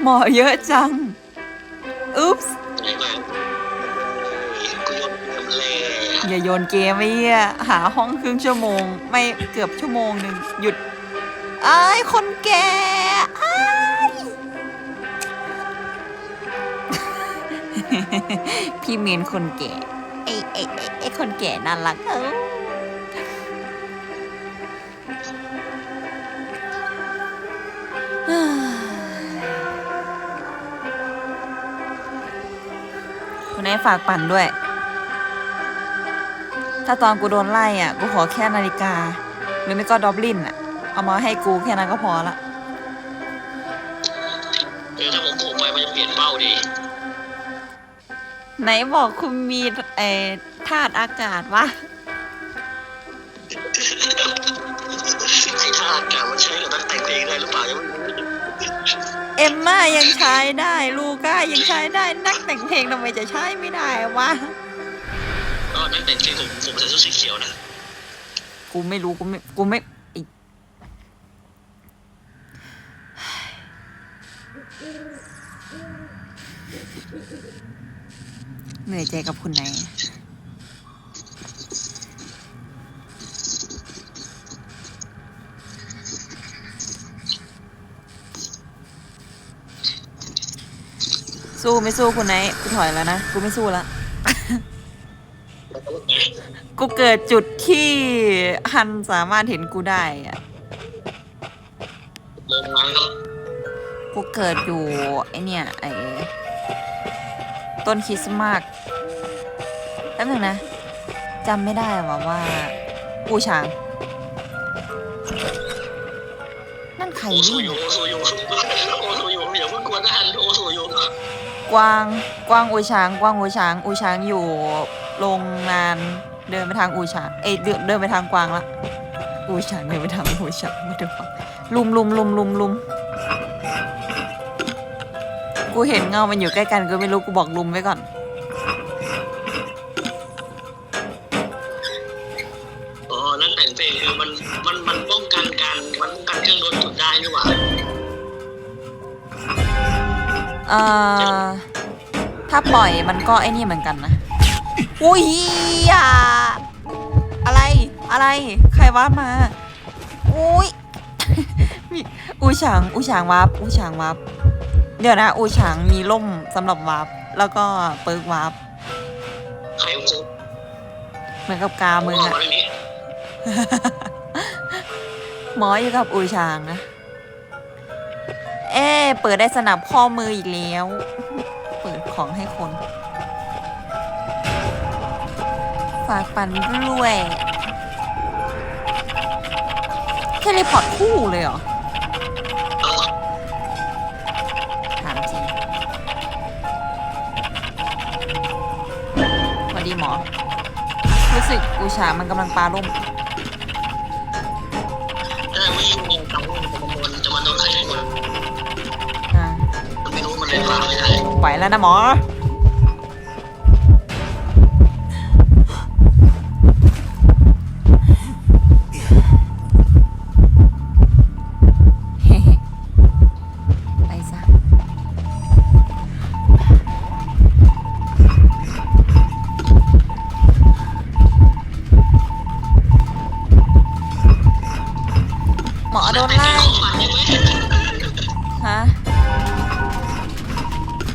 หมอเยอะจัง อุ๊ปส์ไหมกูยอมเกมเลยอย่าโยนเกมไอ้เหี้ยหาห้องครึ่งชั่วโมง ไม่เกือบชั่วโมงหนึ่งหยุดไอ้ายคนแก่อ้าย พี่เมนคนแก่ไอ้ไอ้ไอ้ไอ้คนแก่น่ารักเออ คุณนายฝากปั่นด้วย ถ้าตอนกูโดนไล่อะ กูขอแค่นาฬิกา หรือไม่ก็ดอบลินอะ เอามาให้กูแค่นั้นก็พอละเออถ้าผมโผล่ไปมันจะเปลี่ยนเป้าดีไหนบอกคุณมีเอ่อธาตุอากาศวะ ไอ้ท่าอากาศมันใช้กับนักแต่งเพลงได้หรือเปล่ายังไม่รู้ เอมม่ายังใช้ได้ ลูก้ายังใช้ได้นักแต่งเพลงทำไมจะใช้ไม่ได้วะก็นักแต่งเพลงผมผมใส่ชุดสีเขียวนะกูไม่รู้กูไม่กูไม่ไอ้เหนื่อยใจกับคุณไหนาย สู้ไม่สู้คุณไหนกูถอยแล้วนะ กูไม่สู้ละกูเกิดจุดที่ฮันสามารถเห็นกูได้อะลงมาครับกูเกิดอยู่ไอเนี่ยไอต้นคริสต์มาสแป๊บนึงนะจำไม่ได้ว่าว่าปูช้าง นั่นใครโอโซวิ่งโยโอโซโยโอโซโยอย่าเพิ่งกลัวนะฮันโอโซโย กวางกวางอูช้างกวางอูช้างอูช้างอยู่โรงงานเดินไปทางอูช้างเอ้ยเดินเดินไปทางกวางละอูช้างเดินไปทางอูช้างมาดูฟังลุมลุมลุมลุมลุมกูเห็นเงามันอยู่ใกล้กันก็ไม่รู้กูบอกลุมไว้ก่อน อ๋อ นักแต่งเพลงคือมัน มัน มันป้องกันการ มันป้องกันเครื่องโดนจุดได้นี่หว่า เอ่อถ้าปล่อยมันก็ไอ้นี่เหมือนกันนะอุ้ยอะอะไรอะไรใครวาดมาอุ้ยมีอูฉางอูฉางวาร์ปอูฉางวาร์ปเดี๋ยวนะอูฉางมีล่มสำหรับวาร์ปแล้วก็เปิร์กวาร์ปใครโค้งเหมือนกับกามึมึงงออะหมออยู่กับอูฉางนะ เอ๊เปิดได้สนับข้อมืออีกแล้ว เปิดของให้คน ฝากปันด้วยเทเลพอร์ตคู่เลยเหรอ ถามจริงสวัสดีหมอ รู้สึกอูฉามันกำลังปลาล่ม ไหวแล้วนะหมอ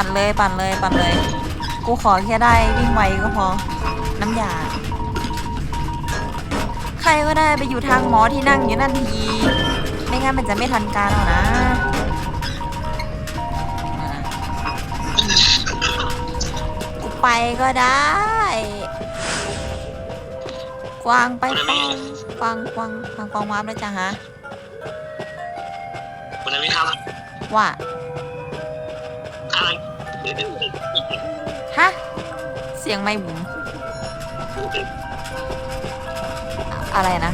ปั่นเลยปั่นเลยปั่นเลย กูขอแค่ได้วิ่งไวก็พอ น้ำยา ใครก็ได้ไปอยู่ทางหมอที่นั่งอยู่นั่นที ไม่งั้นมันจะไม่ทันการเอานะอะกูไปก็ได้ กวางไปกวางกวางกวางกวางกวางวาร์ปแล้วจ้ะฮะคุณนายวิครับว่าอะไร ฮะ เสียงไม่บุ๋มอะไรนะ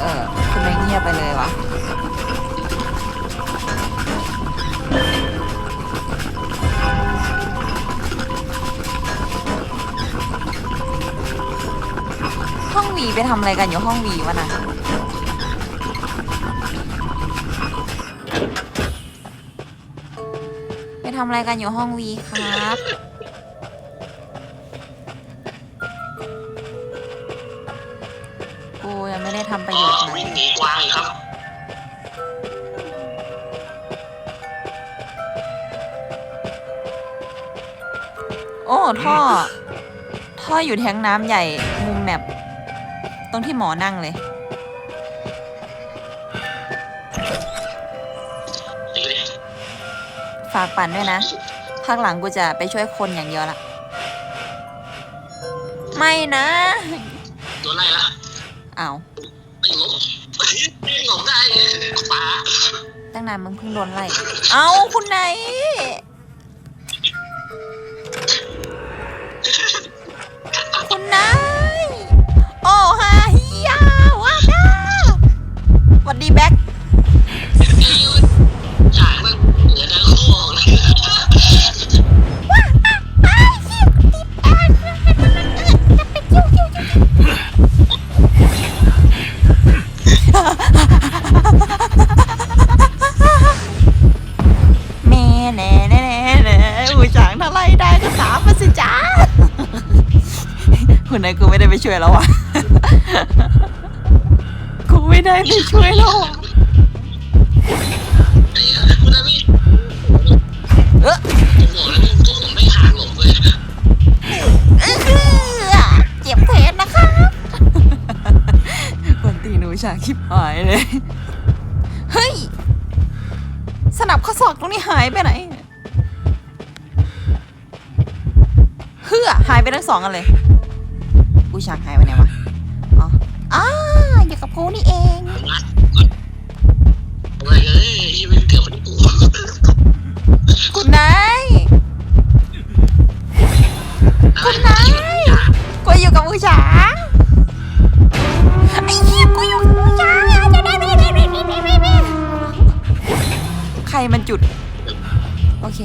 เออคุณไมเงียบไปเลยวะ ห้องวีไปทำอะไรกันอยู่ห้องวีวะนะ ทำอะไรกันอยู่ห้องวีครับ กูยังไม่ได้ทำประโยชน์อะไรวิ่งหนีกวางครับโอ้ท่อ ท่ออยู่แทงน้ำใหญ่มุมแมปตรงที่หมอนั่งเลย ฝากปั่นด้วยนะ ภาคหลังกูจะไปช่วยคนอย่างเดียวละไม่นะโดนไล่ละอ้าวไม่หลบไม่หลบได้ป้าตั้งนานมึงเพิ่งโดนไล่เอ้าคุณไหนคุณนาย คุณนายกูไม่ได้ไปช่วยแล้ววะกูไม่ได้ไปช่วยแล้วอะไอ้คุณนามิเออผมบอกแล้วพวกผมไม่หาหลบเลยเออเจ็บแทนนะครับคนตีหนูฉากชิบหายเลย เฮ้ย สนับข้อศอกตรงนี้หายไปไหน เฮือหายไปทั้งสองกันเลย กูฉากหายไปไหนวะ อ๋ออ้าอยู่กับกูนี่เองอะไรเอ้ยชีวิตเกือบเป็นกูคุณนายคุณนายกูอยู่กับผู้ชางไอ้เหี้ยกูอยู่กับผู้ชางใครมันจุด โอเค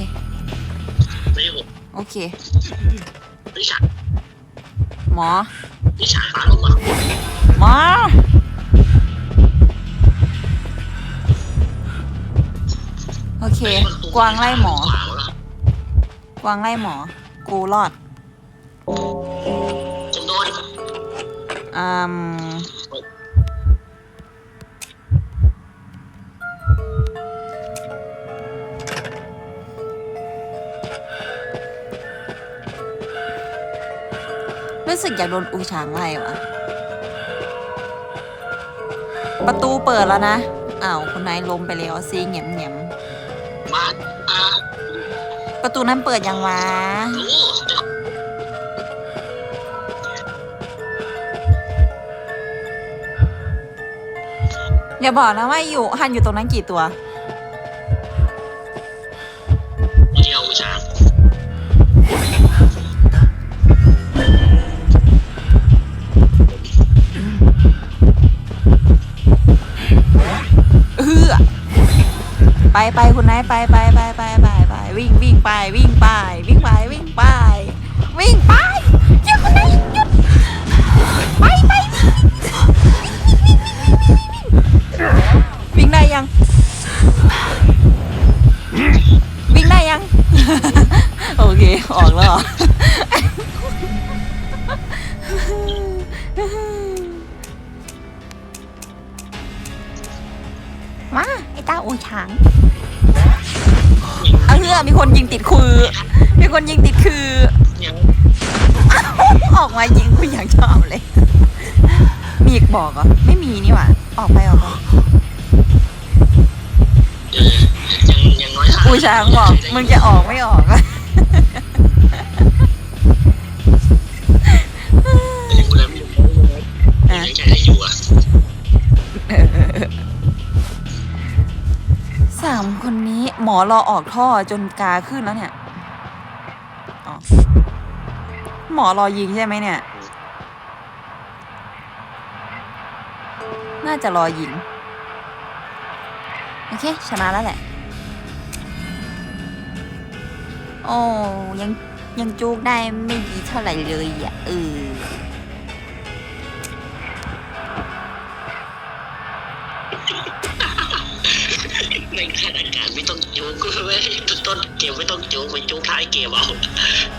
ไม่ใช่ผมโอเคพี่ฉาก อพี่ฉากตาลงมาหมอ โอเค กวางไล่หมอขวางแล้วกวางไล่หมอ กูรอดผมโดน อืม รู้สึกอยากโดนอูช้างไล่วะประตูเปิดแล้วนะอ้าวคุณนายลมไปแล้วซีเหงียมเหงียมมาอ่าประตูนั้นเปิดยังวะอย่าบอกนะว่าอยู่หันอยู่ตรงนั้นกี่ตัว ไปไปคุณนายไปไปไปไปไปไปวิ่งวิ่งไปวิ่งไป วิ่งไปวิ่งไป วิ่งไปหยุดคุณนายหยุดไปไปวิ่งได้ยัง วิ่งได้ยัง โอเค ออกแล้ว มีคนยิงติดคือ มีคนยิงติดคือเนี่ยออกมายิงกูอย่างชอบเลย มีอีกบอกเหรอ ไม่มีนี่หว่า ออกไปออกไป เออยังยังน้อยอูช้างบอกมึงจะออกไม่ออกอะยังกูแล้วไม่รู้ยังใจได้อยู่อะสามคนนี้ หมอรอออกท่อจนกาขึ้นแล้วเนี่ยหมอรอยิงใช่ไหมเนี่ย น่าจะรอยิง โอเค ชนะแล้วแหละ โอ้ยังยังจูกได้ไม่ดีเท่าไหร่เลยอะเออ ไม่ต้องจุกไม่ต้องเกมไม่ต้องจุกไปจุกท้ายเกมเอา